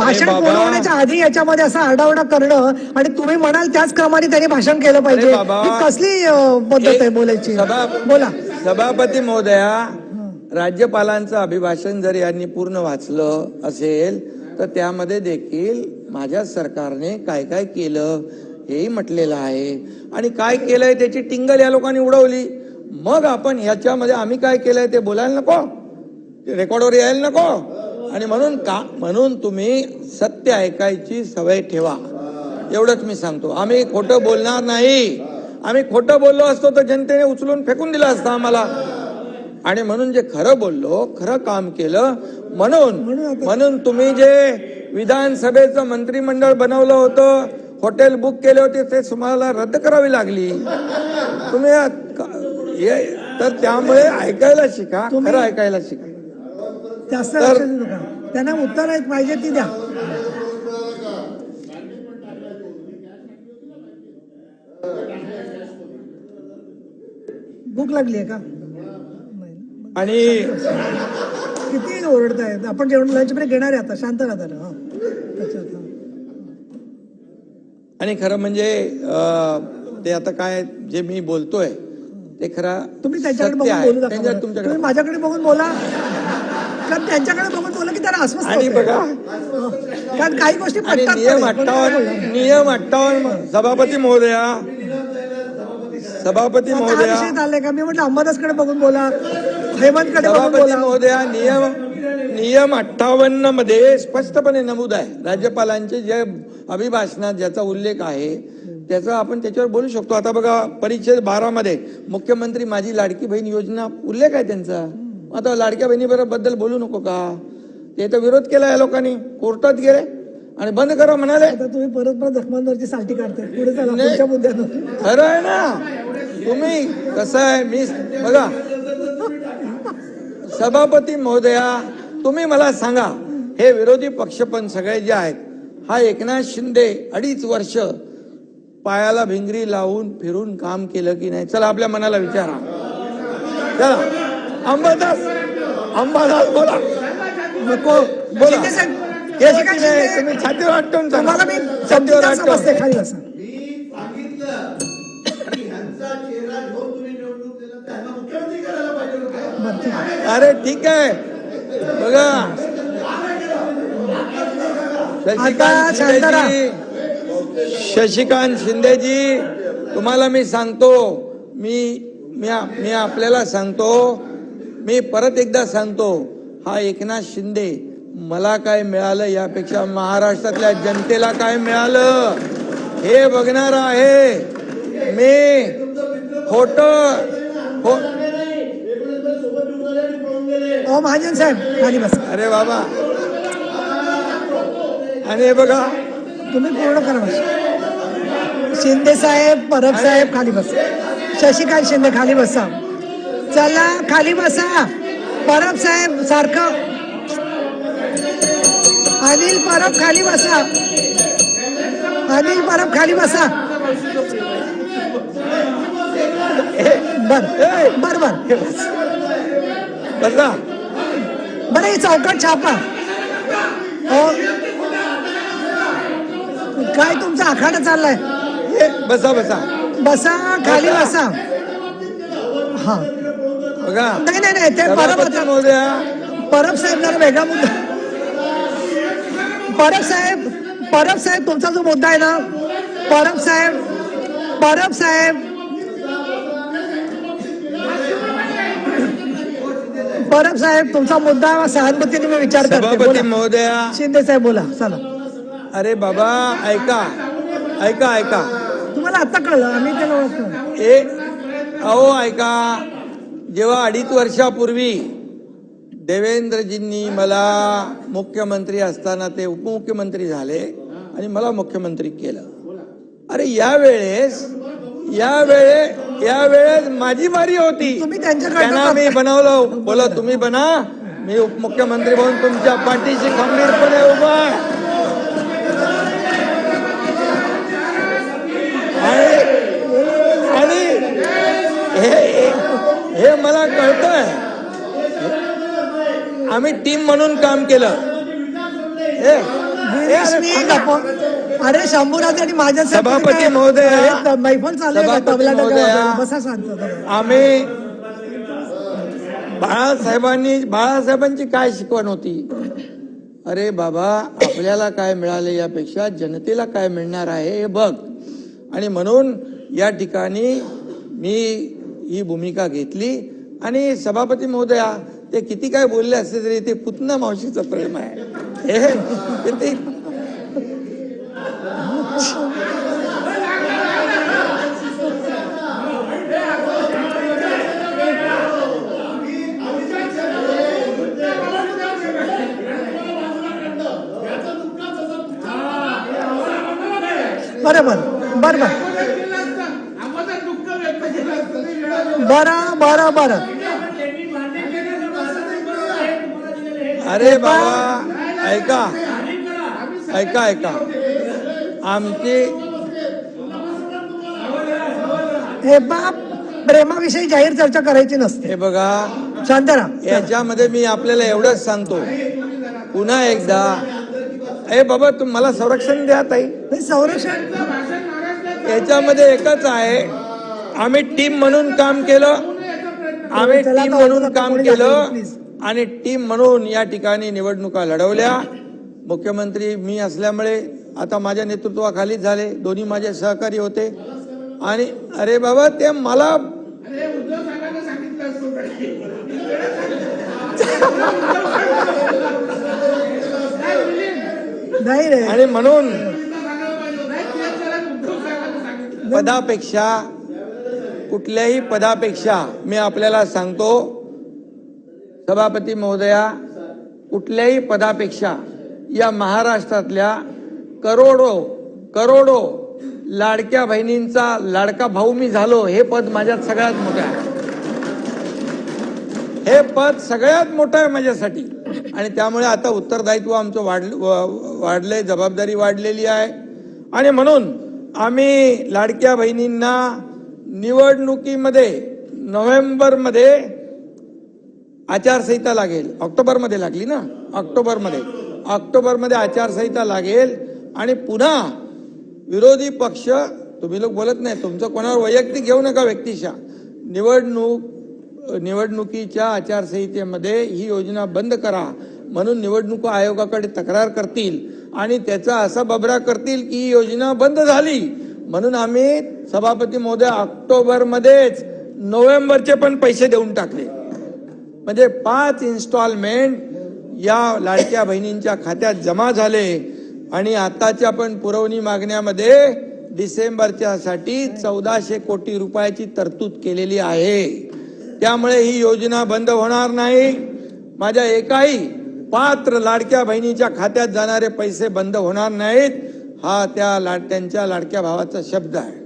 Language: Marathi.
भाषण होण्याच्या आधी याच्यामध्ये असं आरडाओरडा करणं आणि तुम्ही म्हणाल त्याच क्रमाने त्यांनी भाषण केलं पाहिजे. ही कसली पद्धत आहे बोलायची? बोला. सभापती महोदया राज्यपालांचं अभिभाषण जर यांनी पूर्ण वाचलं असेल तर त्यामध्ये देखील माझ्या सरकारने काय काय केलं हेही म्हटलेलं आहे. आणि काय केलंय त्याची टिंगल या लोकांनी उडवली. मग आपण ह्याच्यामध्ये आम्ही काय केलंय ते बोलायला नको. रेकॉर्डवर यायला नको. आणि म्हणून का? म्हणून तुम्ही सत्य ऐकायची सवय ठेवा. एवढंच मी सांगतो. आम्ही खोटं बोलणार नाही. आम्ही खोटं बोललो असतो तर जनतेने उचलून फेकून दिलं असतं आम्हाला. आणि म्हणून जे खरं बोललो खरं काम केलं म्हणून म्हणून तुम्ही जे विधानसभेचं मंत्रिमंडळ बनवलं होतं हॉटेल बुक केले होते ते तुम्हाला रद्द करावी लागली. तुम्ही तर त्यामुळे ऐकायला शिका खरं ऐकायला शिका. जास्त लक्ष देऊ नका त्यांना उत्तर आहेत पाहिजे ती द्या भूक लागली आहे का. आणि किती ओरडतायत आपण जेवण लंच ब्रेक घेणार आहे आता शांत राहा जरा. हा. आणि खरं म्हणजे ते आता काय जे मी बोलतोय ते खरं तुम्ही त्यांच्याकडे बघून. बोलू नका. तुमच्याकडे तुम्ही माझ्याकडे बघून बोला कारण त्यांच्याकडे बघून बोला की त्यांना अस्वस्थ आणि. बघा. कारण काही गोष्टी आणि पटतात नियम अठ्ठावन्न? नियम अठ्ठावन्न सभापती महोदया. सभापती आता हा महोदया. विषय चाललाय का? मी म्हटलं अंबादासकडे बघून बोला. हेमंतकडे बघून सभापती बोला. महोदया नियम नियम अठ्ठावन्नमध्ये स्पष्टपणे नमूद आहे. राज्यपालांचे जे अभिभाषणात ज्याचा उल्लेख आहे त्याचा आपण त्याच्यावर बोलू शकतो. आता बघा परिच्छेद बारा मध्ये मुख्यमंत्री माझी लाडकी बहीण योजना उल्लेख आहे त्यांचा. आता लाडक्या बहिणीबद्दल बोलू नको का? ते तर विरोध केला या लोकांनी. कोर्टात गेले आणि बंद करा म्हणाले. आता तुम्ही परत परत जखमांवरची साल्टी काढताय. पुढे चला मुद्द्यानं खरं आहे ना. तुम्ही कसं आहे मी बघा. सभापती महोदया तुम्ही मला सांगा हे विरोधी पक्ष पण सगळे जे आहेत हा एकनाथ शिंदे अडीच वर्ष पायाला भिंगरी लावून फिरून काम केलं की नाही? चला आपल्या मनाला विचारा. चला. अंबादास अंबादास बोला. नको बोला. हे तुम्ही छातीवर आटवून तुम्हाला मी सांगा छातीवर खाली आहे. अरे ठीक आहे. बघा. शशिकांत. शिंदेजी. शशिकांत शिंदेजी तुम्हाला मी सांगतो. मी मी मी आपल्याला सांगतो. मी परत एकदा सांगतो हा एकनाथ शिंदे मला काय मिळालं यापेक्षा महाराष्ट्रातल्या जनतेला काय मिळालं? हे बघणार आहे. मी खोट हो ओ महाजन साहेब खाली बसा. अरे बाबा. आणि हे बघा. तुम्ही पूर्ण करा शिंदे साहेब परब साहेब खाली बसा. शशिकांत शिंदे खाली बसा. चला खाली बसा. परब साहेब सारखं. अनिल परब खाली बसा. अनिल परब खाली बसा. बर. बर बर. बसा. बरं ही चौकट छापा. हो. काय तुमचा आखाडा चाललाय? हे बसा बसा. बसा खाली बसा. हा. बघा. नाही नाही नाही ते परब सभापती आता महोदया परब साहेब जरा वेगळा मुद्दा. परब साहेब परब साहेब तुमचा जो मुद्दा आहे ना परब साहेब परब साहेब. परब साहेब तुमचा मुद्दा सहानुभूतीने मी विचार करते. सभापती. महोदया. शिंदे साहेब बोला चला. अरे बाबा ऐका. ऐका ऐका. तुम्हाला आता कळलं आम्ही त्याला ओळखतो. ए अहो ऐका. जेव्हा अडीच वर्षापूर्वी देवेंद्रजींनी मला मुख्यमंत्री असताना ते उपमुख्यमंत्री झाले आणि मला मुख्यमंत्री केलं. अरे यावेळेस यावेळे यावेळेस माझी बारी होती. त्यांना मी बनवलं. बोला तुम्ही बना. मी उपमुख्यमंत्री म्हणून तुमच्या पाठीशी खंबीरपणे उभा आणि हे हे मला कळतंय. आम्ही टीम म्हणून काम केलं. अरे शंभूराज आणि माझ्या सभापती महोदय, मैफल चालू आहे आम्ही बाळासाहेबांनी बाळासाहेबांची काय शिकवण होती? अरे बाबा आपल्याला काय मिळाले यापेक्षा जनतेला काय मिळणार आहे हे बघ. आणि म्हणून या ठिकाणी मी ही भूमिका घेतली. आणि सभापती महोदया ते किती काय बोलले असते तरी ते पुतना मावशीचं प्रेम आहे. हे किती बरोबर बरोबर बरं बरं बरं. अरे बाबा ऐका. ऐका ऐका. आमची हे बाप प्रेमाविषयी जाहीर चर्चा करायची नसते. हे बघा शांत राहा. याच्यामध्ये मी आपल्याला एवढंच सांगतो. पुन्हा एकदा ए बाबा तुम मला संरक्षण द्या ताई. हे संरक्षण याच्यामध्ये एकच आहे आम्ही टीम म्हणून काम केलं. आम्ही टीम म्हणून काम केलं. आणि टीम म्हणून या ठिकाणी निवडणुका लढवल्या. मुख्यमंत्री मी असल्यामुळे आता माझ्या नेतृत्वाखालीच झाले. दोन्ही माझे सहकारी होते. आणि अरे बाबा ते मला नाही रे. आणि म्हणून पदापेक्षा कुठल्याही पदापेक्षा मी आपल्याला सांगतो सभापती महोदया कुठल्याही पदापेक्षा या महाराष्ट्रातल्या करोडो करोडो लाडक्या बहिणींचा लाडका भाऊ मी झालो हे पद माझ्यात सगळ्यात मोठं आहे. हे पद सगळ्यात मोठं आहे माझ्यासाठी. आणि त्यामुळे आता उत्तरदायित्व आमचं वाढ वाढलंय जबाबदारी वाढलेली आहे. आणि म्हणून आम्ही लाडक्या बहिणींना निवडणुकीमध्ये नोव्हेंबरमध्ये आचारसंहिता लागेल. ऑक्टोबरमध्ये लागली ना? ऑक्टोबरमध्ये. ऑक्टोबरमध्ये आचारसंहिता लागेल आणि पुन्हा विरोधी पक्ष तुम्ही लोक बोलत नाही तुमचं कोणावर वैयक्तिक घेऊ नका व्यक्तिशा. निवडणूक निवडणुकीच्या आचारसंहितेमध्ये ही योजना बंद करा. म्हणून निवडणूक आयोगाकडे तक्रार करतील आणि त्याचा असा बबरा करतील की ही योजना बंद झाली. म्हणून आम्ही सभापती महोदय ऑक्टोबरमध्येच नोव्हेंबरचे पण पैसे देऊन टाकले. म्हणजे पाच इन्स्टॉलमेंट या लाडक्या बहिणींच्या खात्यात जमा झाले आणि आताच्या पण पुरवणी मागण्यामध्ये डिसेंबरच्या साठी चौदाशे कोटी रुपयाची तरतूद केलेली आहे. त्यामुळे ही योजना बंद होणार नाही. माझ्या एकाही पात्र लाडक्या बहिणीच्या खात्यात जाणारे पैसे बंद होणार नाहीत. हा त्या लाड त्यांच्या लाडक्या भावाचा शब्द आहे.